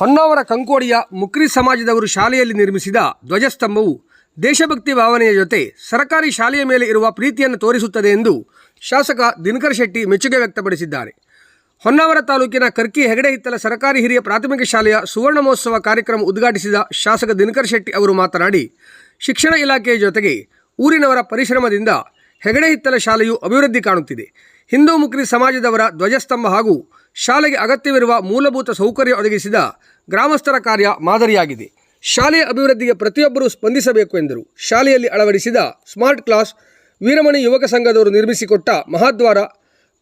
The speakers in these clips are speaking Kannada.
ಹೊನ್ನಾವರ ಕಂಕೋಡಿಯ ಮುಕ್ರಿ ಸಮಾಜದವರು ಶಾಲೆಯಲ್ಲಿ ನಿರ್ಮಿಸಿದ ಧ್ವಜಸ್ತಂಭವು ದೇಶಭಕ್ತಿ ಭಾವನೆಯ ಜೊತೆ ಸರ್ಕಾರಿ ಶಾಲೆಯ ಮೇಲೆ ಇರುವ ಪ್ರೀತಿಯನ್ನು ತೋರಿಸುತ್ತದೆ ಎಂದು ಶಾಸಕ ದಿನಕರ್ ಶೆಟ್ಟಿ ಮೆಚ್ಚುಗೆ ವ್ಯಕ್ತಪಡಿಸಿದ್ದಾರೆ. ಹೊನ್ನಾವರ ತಾಲೂಕಿನ ಕರ್ಕಿ ಹೆಗಡೆ ಹಿತ್ತಲ ಸರ್ಕಾರಿ ಹಿರಿಯ ಪ್ರಾಥಮಿಕ ಶಾಲೆಯ ಸುವರ್ಣ ಮಹೋತ್ಸವ ಕಾರ್ಯಕ್ರಮ ಉದ್ಘಾಟಿಸಿದ ಶಾಸಕ ದಿನಕರ್ ಶೆಟ್ಟಿ ಅವರು ಮಾತನಾಡಿ, ಶಿಕ್ಷಣ ಇಲಾಖೆಯ ಜೊತೆಗೆ ಊರಿನವರ ಪರಿಶ್ರಮದಿಂದ ಹೆಗಡೆ ಹಿತ್ತಲ ಶಾಲೆಯು ಅಭಿವೃದ್ಧಿ ಕಾಣುತ್ತಿದೆ. ಹಿಂದೂ ಮುಕ್ರಿ ಸಮಾಜದವರ ಧ್ವಜಸ್ತಂಭ ಹಾಗೂ ಶಾಲೆಗೆ ಅಗತ್ಯವಿರುವ ಮೂಲಭೂತ ಸೌಕರ್ಯ ಒದಗಿಸಿದ ಗ್ರಾಮಸ್ಥರ ಕಾರ್ಯ ಮಾದರಿಯಾಗಿದೆ. ಶಾಲೆಯ ಅಭಿವೃದ್ಧಿಗೆ ಪ್ರತಿಯೊಬ್ಬರೂ ಸ್ಪಂದಿಸಬೇಕು ಎಂದರು. ಶಾಲೆಯಲ್ಲಿ ಅಳವಡಿಸಿದ ಸ್ಮಾರ್ಟ್ ಕ್ಲಾಸ್ ವೀರಮಣಿ ಯುವಕ ಸಂಘದವರು ನಿರ್ಮಿಸಿಕೊಟ್ಟ ಮಹಾದ್ವಾರ,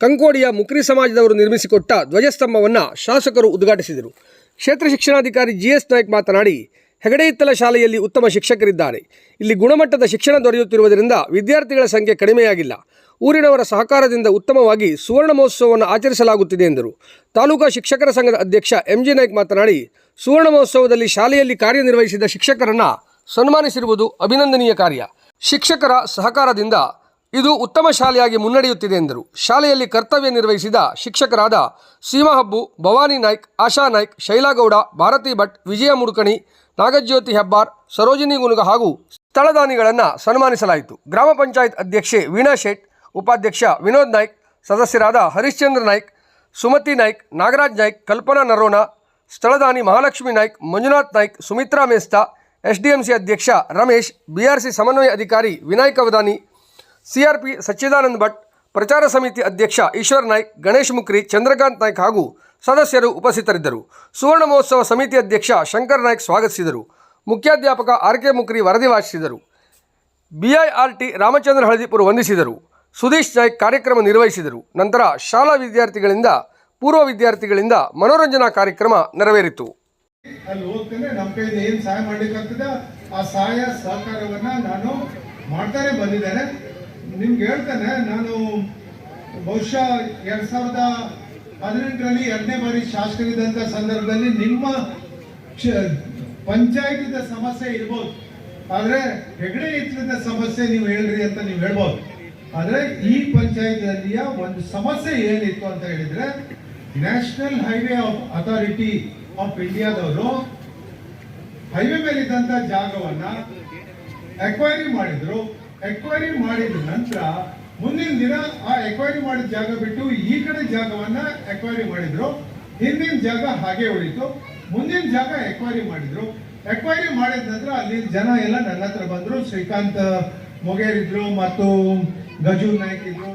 ಕಂಕೋಡಿಯ ಮುಕ್ರಿ ಸಮಾಜದವರು ನಿರ್ಮಿಸಿಕೊಟ್ಟ ಧ್ವಜಸ್ತಂಭವನ್ನು ಶಾಸಕರು ಉದ್ಘಾಟಿಸಿದರು. ಕ್ಷೇತ್ರ ಶಿಕ್ಷಣಾಧಿಕಾರಿ ಜಿ ಎಸ್ ನಾಯ್ಕ್ ಮಾತನಾಡಿ ಹೆಗಡೆ ಇತ್ತಲ ಶಾಲೆಯಲ್ಲಿ ಉತ್ತಮ ಶಿಕ್ಷಕರಿದ್ದಾರೆ. ಇಲ್ಲಿ ಗುಣಮಟ್ಟದ ಶಿಕ್ಷಣ ದೊರೆಯುತ್ತಿರುವುದರಿಂದ ವಿದ್ಯಾರ್ಥಿಗಳ ಸಂಖ್ಯೆ ಕಡಿಮೆಯಾಗಿಲ್ಲ. ಊರಿನವರ ಸಹಕಾರದಿಂದ ಉತ್ತಮವಾಗಿ ಸುವರ್ಣ ಮಹೋತ್ಸವವನ್ನು ಆಚರಿಸಲಾಗುತ್ತಿದೆ ಎಂದರು. ತಾಲೂಕಾ ಶಿಕ್ಷಕರ ಸಂಘದ ಅಧ್ಯಕ್ಷ ಎಂ ಜಿ ನಾಯ್ಕ್ ಮಾತನಾಡಿ ಸುವರ್ಣ ಮಹೋತ್ಸವದಲ್ಲಿ ಶಾಲೆಯಲ್ಲಿ ಕಾರ್ಯನಿರ್ವಹಿಸಿದ ಶಿಕ್ಷಕರನ್ನು ಸನ್ಮಾನಿಸಿರುವುದು ಅಭಿನಂದನೀಯ ಕಾರ್ಯ. ಶಿಕ್ಷಕರ ಸಹಕಾರದಿಂದ ಇದು ಉತ್ತಮ ಶಾಲೆಯಾಗಿ ಮುನ್ನಡೆಯುತ್ತಿದೆ ಎಂದರು. ಶಾಲೆಯಲ್ಲಿ ಕರ್ತವ್ಯ ನಿರ್ವಹಿಸಿದ ಶಿಕ್ಷಕರಾದ ಸೀಮಾ ಹಬ್ಬು ಭವಾನಿ ನಾಯ್ಕ್, ಆಶಾ ನಾಯ್ಕ್, ಶೈಲಾಗೌಡ, ಭಾರತಿ ಭಟ್, ವಿಜಯ ಮುಡುಕಣಿ, ನಾಗಜ್ಯೋತಿ ಹೆಬ್ಬಾರ್, ಸರೋಜಿನಿ ಗುನುಗ ಹಾಗೂ ಸ್ಥಳದಾನಿಗಳನ್ನು ಸನ್ಮಾನಿಸಲಾಯಿತು. ಗ್ರಾಮ ಪಂಚಾಯತ್ ಅಧ್ಯಕ್ಷೆ ವೀಣಾ ಶೇಟ್ ಉಪಾಧ್ಯಕ್ಷ ವಿನೋದ್ ನಾಯ್ಕ್, ಸದಸ್ಯರಾದ ಹರಿಶ್ಚಂದ್ರ ನಾಯ್ಕ್, ಸುಮತಿ ನಾಯ್ಕ್, ನಾಗರಾಜ್ ನಾಯ್ಕ್, ಕಲ್ಪನಾ ನರೋಣ ಸ್ಥಳದಾನಿ ಮಹಾಲಕ್ಷ್ಮಿ ನಾಯ್ಕ್, ಮಂಜುನಾಥ್ ನಾಯ್ಕ್, ಸುಮಿತ್ರಾ ಮೇಸ್ತಾ, ಎಸ್ಡಿಎಂಸಿ ಅಧ್ಯಕ್ಷ ರಮೇಶ್, ಬಿಆರ್ಸಿ ಸಮನ್ವಯ ಅಧಿಕಾರಿ ವಿನಾಯಕ್ ಅವಧಾನಿ, ಸಿಆರ್ಪಿ ಸಚ್ಚಿದಾನಂದ್ ಭಟ್, ಪ್ರಚಾರ ಸಮಿತಿ ಅಧ್ಯಕ್ಷ ಈಶ್ವರ್ ನಾಯ್ಕ್, ಗಣೇಶ್ ಮುಕ್ರಿ ಚಂದ್ರಕಾಂತ್ ನಾಯ್ಕ್ ಹಾಗೂ ಸದಸ್ಯರು ಉಪಸ್ಥಿತರಿದ್ದರು. ಸುವರ್ಣ ಮಹೋತ್ಸವ ಸಮಿತಿ ಅಧ್ಯಕ್ಷ ಶಂಕರ್ ನಾಯ್ಕ್ ಸ್ವಾಗತಿಸಿದರು. ಮುಖ್ಯಾಧ್ಯಾಪಕ ಆರ್ ಕೆ ಮುಕ್ರಿ ವರದಿ ವಾಚಿಸಿದರು. ಬಿಐಆರ್ಟಿ ರಾಮಚಂದ್ರ ಹಳದಿಪುರ ವಂದಿಸಿದರು. ಸುದೀಶ್ ಜಾಯ್ ಕಾರ್ಯಕ್ರಮ ನಿರ್ವಹಿಸಿದರು. ನಂತರ ಶಾಲಾ ವಿದ್ಯಾರ್ಥಿಗಳಿಂದ, ಪೂರ್ವ ವಿದ್ಯಾರ್ಥಿಗಳಿಂದ ಮನೋರಂಜನಾ ಕಾರ್ಯಕ್ರಮ ನೆರವೇರಿತು. ಅಲ್ಲಿ ಹೋಗ್ತೇನೆ ನಮ್ಮ ಕೈಯಿಂದ ಏನು ಸಹಾಯ ಮಾಡ್ಲಿಕ್ಕಾಗ್ತದೆ? ಆ ಸಹಾಯ, ಸಹಕಾರವನ್ನು ನಾನು ಮಾಡ್ತಾನೆ ಬಂದಿದ್ದೇನೆ. ನಿಮ್ಗೆ ಹೇಳ್ತೇನೆ, ನಾನು ಬಹುಶಃ ಎರಡು ಸಾವಿರದ ಹದಿನೆಂಟರಲ್ಲಿ ಎರಡನೇ ಬಾರಿ ಶಾಸಕರಿದ್ದಂಥ ಸಂದರ್ಭದಲ್ಲಿ ನಿಮ್ಮ ಪಂಚಾಯತಿದ ಸಮಸ್ಯೆ ಇರ್ಬೋದು. ಆದರೆ ಹೆಗಡೆ ಹಿತ್ತಲದ ಸಮಸ್ಯೆ ನೀವು ಹೇಳ್ರಿ ಅಂತ ನೀವು ಹೇಳ್ಬೋದು. ಆದ್ರೆ ಈ ಪಂಚಾಯತಿಯ ಒಂದು ಸಮಸ್ಯೆ ಏನಿತ್ತು ಅಂತ ಹೇಳಿದ್ರೆ national highway of authority of ಇಂಡಿಯಾದವರು ಹೈವೇ ಮೇಲೆ ಇದ್ದಂತ ಜಾಗವನ್ನ ಎಕ್ವೈರಿ ಮಾಡಿದ್ರು. ಎಕ್ವೈರಿ ಮಾಡಿದ ನಂತರ ಮುಂದಿನ ದಿನ ಆ ಎಕ್ವೈರಿ ಮಾಡಿದ ಜಾಗ ಬಿಟ್ಟು ಈ ಕಡೆ ಜಾಗವನ್ನ ಎಕ್ವೈರಿ ಮಾಡಿದ್ರು. ಹಿಂದಿನ ಜಾಗ ಹಾಗೆ ಉಳಿತು. ಮುಂದಿನ ಜಾಗ ಎಕ್ವೈರಿ ಮಾಡಿದ್ರು. ಎಕ್ವೈರಿ ಮಾಡಿದ ನಂತರ ಅಲ್ಲಿ ಜನ ಎಲ್ಲ ನನ್ನ ಹತ್ರ ಬಂದ್ರು, ಶ್ರೀಕಾಂತ್ ಮೊಗೇರ್ ಇದ್ರು ಮತ್ತು ಗಜು ನಾಯ್ಕ್ ಇದ್ರು